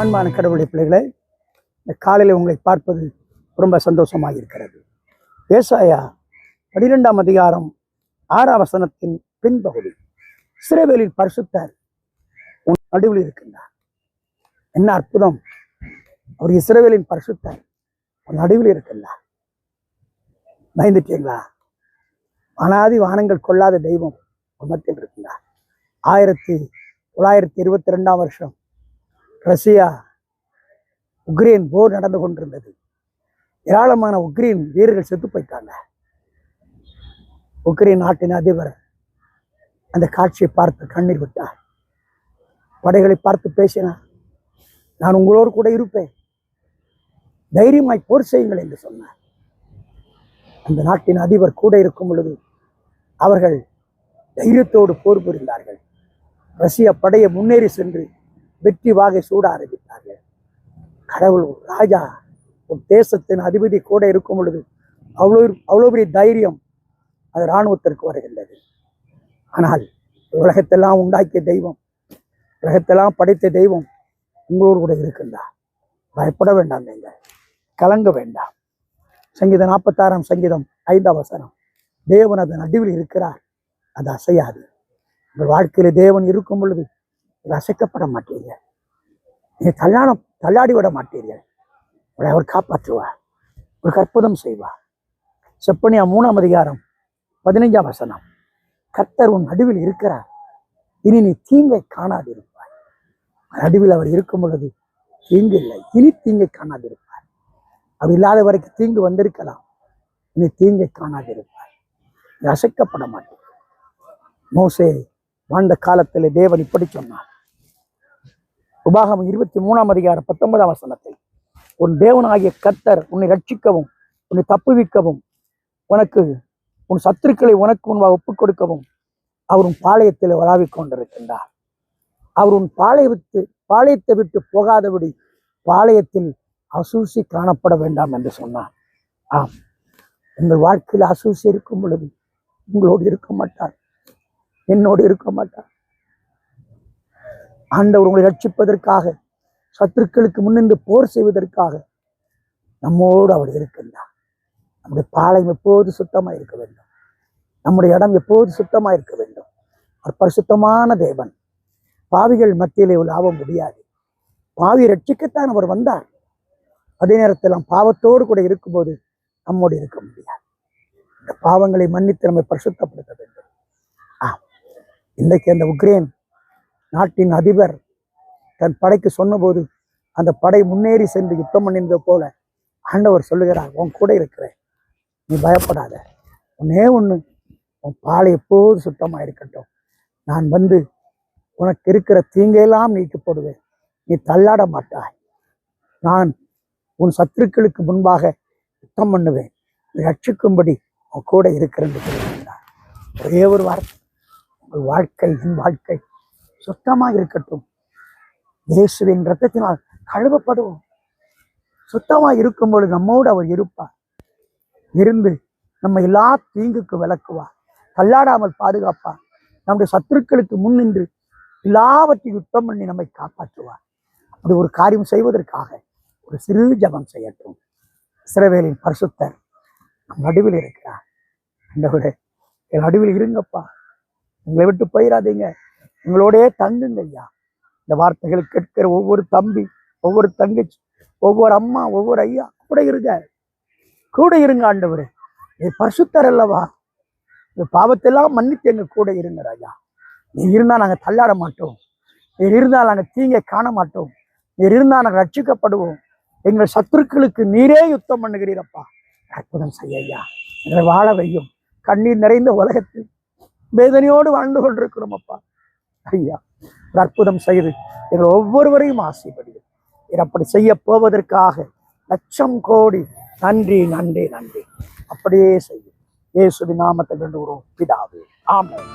அன்பான கடவுளுடைய பிள்ளைகளை இந்த காலையில் உங்களை பார்ப்பது ரொம்ப சந்தோஷமாக இருக்கிறது ஏசாயா பனிரெண்டாம் அதிகாரம் ஆறாவசனத்தின் பின்பகுதி. சிறைவேலில் பரிசுத்தார் உன் நடுவில் இருக்கின்றார். என்ன அற்புதம். அவர் இஸ்ரவேலின் பரிசுத்தர் உன் நடுவில் இருக்கின்றார். பயந்துட்டீங்களா அனாதி வானங்கள் கொள்ளாத தெய்வம் உன் மத்தியில் இருக்கின்றார். ஆயிரத்தி தொள்ளாயிரத்தி இருபத்தி ரெண்டாம் வருஷம் ரஷ்யா உக்ரைன் போர் நடந்து கொண்டிருந்தது. ஏராளமான உக்ரைன் வீரர்கள் செத்து போயிட்டாங்க. உக்ரைன் நாட்டின் அதிபர் அந்த காட்சியை பார்த்து கண்ணீர் விட்டார். படைகளை பார்த்து பேசினார். நான் உங்களோடு கூட இருப்பேன். தைரியமாய் போர் செய்யுங்கள் என்று சொன்னார். அந்த நாட்டின் அதிபர் கூட இருக்கும் பொழுது அவர்கள் தைரியத்தோடு போர் புரிந்தார்கள். ரஷ்யா படையை முன்னேறி சென்று வெற்றி வாகை சூட ஆரம்பித்தார்கள். கடவுள் ராஜா உன் தேசத்தின் அதிபதி கூட இருக்கும் பொழுது அவ்வளோ அவ்வளோ பெரிய தைரியம் அது இராணுவத்திற்கு வருகின்றது. ஆனால் உலகத்தெல்லாம் உண்டாக்கிய தெய்வம் உலகத்தெல்லாம் படைத்த தெய்வம் உங்களோடு கூட இருக்கின்றா பயப்பட வேண்டாம் நீங்கள் கலங்க வேண்டாம். சங்கீதம் நாற்பத்தாறாம் சங்கீதம் ஐந்தாம் வசனம். தேவன் அதன் நடுவில் இருக்கிறார் அது அசையாது. உங்கள் வாழ்க்கையில் தேவன் இருக்கும் பொழுது ரசிக்கப்பட மாட்டீர்கள் நீ தள்ளாட தள்ளாடி விட மாட்டீர்கள் உங்களை அவர் காப்பாற்றுவார். ஒரு அற்புதம் செய்வார். செப்பனியா மூணாம் அதிகாரம் பதினைஞ்சாம் வசனம். கர்த்தர் உன் நடுவில் இருக்கிறார். இனி நீ தீங்கை காணாதிருப்பாய். நடுவில் அவர் இருக்கும் பொழுது தீங்கு இல்லை. இனி தீங்கை காணாதிருப்பார் அது இல்லாத வரைக்கும் தீங்கு வந்திருக்கலாம். இனி தீங்கை காணாதிருப்பார் ரசிக்கப்பட மாட்டேன் மோசே வாழ்ந்த காலத்தில் தேவன் இப்படி சொன்னார். உபாகம் இருபத்தி மூணாம் அதிகாரம் பத்தொன்பதாம் வசனத்தில் உன் தேவனாகிய கத்தர் உன்னை ரட்சிக்கவும் உன்னை தப்புவிக்கவும் உனக்கு உன் சத்துருக்களை உனக்கு முன்பாக ஒப்புக் கொடுக்கவும் அவர் உன் பாளையத்தில் வராவிக் கொண்டிருக்கின்றார். அவர் உன் பாளையத்து பாளையத்தை விட்டு போகாதபடி பாளையத்தில் அசூசி காணப்பட வேண்டாம் என்று சொன்னார். ஆம். உங்கள் வாழ்க்கையில் அசூசி இருக்கும் பொழுது உங்களோடு இருக்க மாட்டார். என்னோடு இருக்க மாட்டார். ஆண்டவர் உங்களை ரட்சிப்பதற்காக சத்துருக்களுக்கு முன்னின்று போர் செய்வதற்காக நம்மோடு அவர் இருக்கின்றார். நம்முடைய பாளையம் எப்போது சுத்தமாக இருக்க வேண்டும்? நம்முடைய இடம் எப்போது சுத்தமாக இருக்க வேண்டும்? அவர் பரிசுத்தமான தேவன். பாவிகள் மத்தியிலே லாப முடியாது. பாவி ரட்சிக்கத்தான் அவர் வந்தார். அதே நேரத்தில் நாம் பாவத்தோடு கூட இருக்கும்போது நம்மோடு இருக்க முடியாது. இந்த பாவங்களை மன்னித்து நம்மை பரிசுத்தப்படுத்த வேண்டும். ஆ இன்றைக்கு அந்த உக்ரைன் நாட்டின் அதிபர் தன் படைக்கு சொன்னபோது அந்த படை முன்னேறி சென்று யுத்தம் பண்ணினது போல ஆண்டவர் சொல்லுகிறார் உன் கூட இருக்கிறேன். நீ பயப்படாத. ஒன்னே ஒன்று உன் பாலை எப்போது சுத்தமாக இருக்கட்டும். நான் வந்து உனக்கு இருக்கிற தீங்கையெல்லாம் நீக்கி போடுவேன் நீ தள்ளாட மாட்டாய். நான் உன் சத்துருக்களுக்கு முன்பாக யுத்தம் பண்ணுவேன். நீ ரட்சிக்கும்படி உன் கூட இருக்கிறேன் ஒரே ஒரு வார்த்தை. உங்கள் வாழ்க்கை என் வாழ்க்கை. சுத்தமாக இருக்கட்டும். இயேசுவின் ரத்தத்தினால் கழுவப்படுவோம். சுத்தமாக இருக்கும் பொழுது நம்மோடு அவர் இருப்பார். இருந்து நம்ம எல்லா தீங்குக்கு விளக்குவார் தள்ளாடாமல் பாதுகாப்பார். நம்முடைய சத்துருக்களுக்கு முன்னின்று எல்லாவற்றையும் யுத்தம் பண்ணி நம்மை காப்பாற்றுவார். அப்படி ஒரு காரியம் செய்வதற்காக ஒரு சிறு ஜபம் செய்யட்டும். சிறவேலின் பரிசுத்தர் நம் நடுவில் இருக்கிறார். ஆண்டவரே என் நடுவில் இருங்கப்பா. உங்களை விட்டு போயிடாதீங்க. உங்களோடே தங்குங்க ஐயா இந்த வார்த்தைகளை கேட்கிற ஒவ்வொரு தம்பி ஒவ்வொரு தங்கச்சி ஒவ்வொரு அம்மா ஒவ்வொரு ஐயா கூட இருங்க கூட இருங்க ஆண்டவர். நீ பரிசுத்தர் அல்லவா? இந்த பாவத்தெல்லாம் மன்னித்து எங்க கூட இருங்க ராஜா நீ இருந்தா நாங்க தள்ளாட மாட்டோம். நீர் இருந்தால் நாங்க தீங்கை காண மாட்டோம். நீர் இருந்தால் நாங்கள் ரட்சிக்கப்படுவோம். எங்கள் சத்துருக்களுக்கு நீரே யுத்தம் பண்ணுகிறீரப்பா. அற்புதம் செய்ய ஐயா. எங்களை வாழ வையும். கண்ணீர் நிறைந்த உலகத்தில் வேதனையோடு வாழ்ந்து கொண்டிருக்கிறோம் அப்பா. ஐயா ஒரு அற்புதம் செய்து எங்கள் ஒவ்வொருவரையும் ஆசைப்படுகிறது அப்படி செய்ய போவதற்காக லட்சம் கோடி நன்றி நன்றி நன்றி. அப்படியே செய்யும் இயேசுவின் நாமத்தை வேண்டுகிறோம். பிதாவே ஆமாம்